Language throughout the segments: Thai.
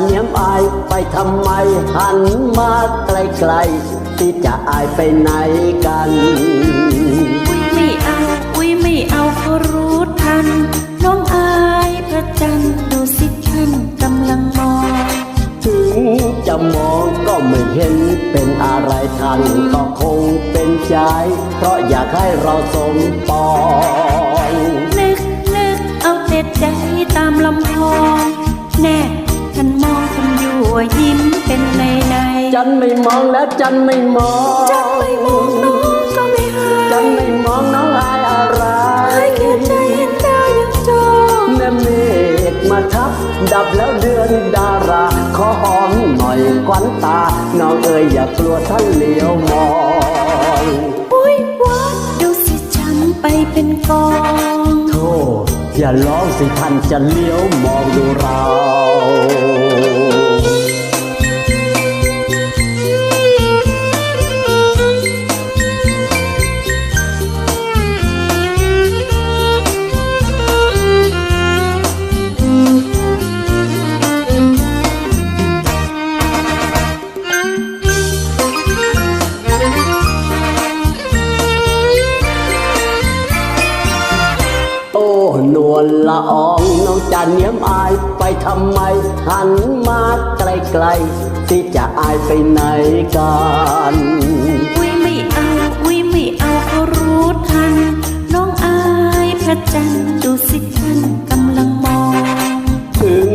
เนียมอายไปทำไมหันมาไกลๆที่จะอายไปไหนกันอุ้ยไม่เอาอุ้ยไม่เอาเขารู้ทัน น้องอายพระจันทร์ดูสิท่านกำลังมอง ถึงจะมองก็ไม่เห็นเป็นอะไรทันก็คงเป็นใจเพราะอยากให้เราสมปองนึกนึกเอาแต่ใจตาม ลำพองแน่ท่านมองท่านอยู่ว่ายิ้มเป็นในในจันไม่มองแล้วจันไม่มองจันไม่มองน้องก็ไม่หาจันยไม่มองน้องอายอะไรให้แค่ใจเห็นดาวยังจองแม่เมฆมาทับ ดับแล้วเดือนดารา ขอหอมหน่อยควันตา น้องเอ๋ยอย่ากลัวท่านเหลียวมองอุ้ยวัดดูสิฉันไปเป็นกองโธ่ อย่าร้องสิท่านจะเลี้ยวมองดูเรา นวลละอองน้องจันเนียมอายไปทำไม หันมาไกลๆที่จะอายไปไหนกันอุ้ยไม่เอาอุ้ยไม่เอาเขารู้ทัน น้องอายพระจันทร์ดูสิท่านกำลังมอง ถึง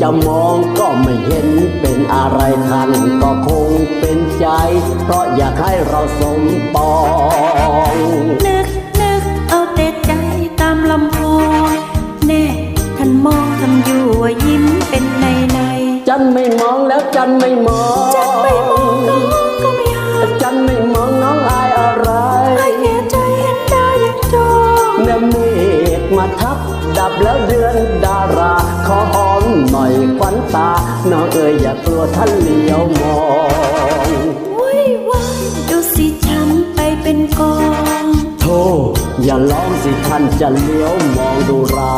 จะมองก็ไม่เห็นเป็นอะไรทันก็คงเป็นใจ เพราะอยากให้เราสมปองนึกนึกเอาแต่ใจตามลำพอง เป็นในในจันไม่มองแล้วจันไม่มองจันไม่มองน้องก็ไม่หาจันไม่มองน้องอายอะไรให้แค่ใจเห็นดาวยังจองแม่เมฆมาทับดับแล้วเดือนดารา ขอหอมหน่อยควันตา น้องเอ๋ยอย่ากลัวท่านเหลียวมองอุ้ยว้ายดูสิฉันไปเป็นกองโธ่อย่าร้องสิท่านจะเลี้ยวมองดูเรา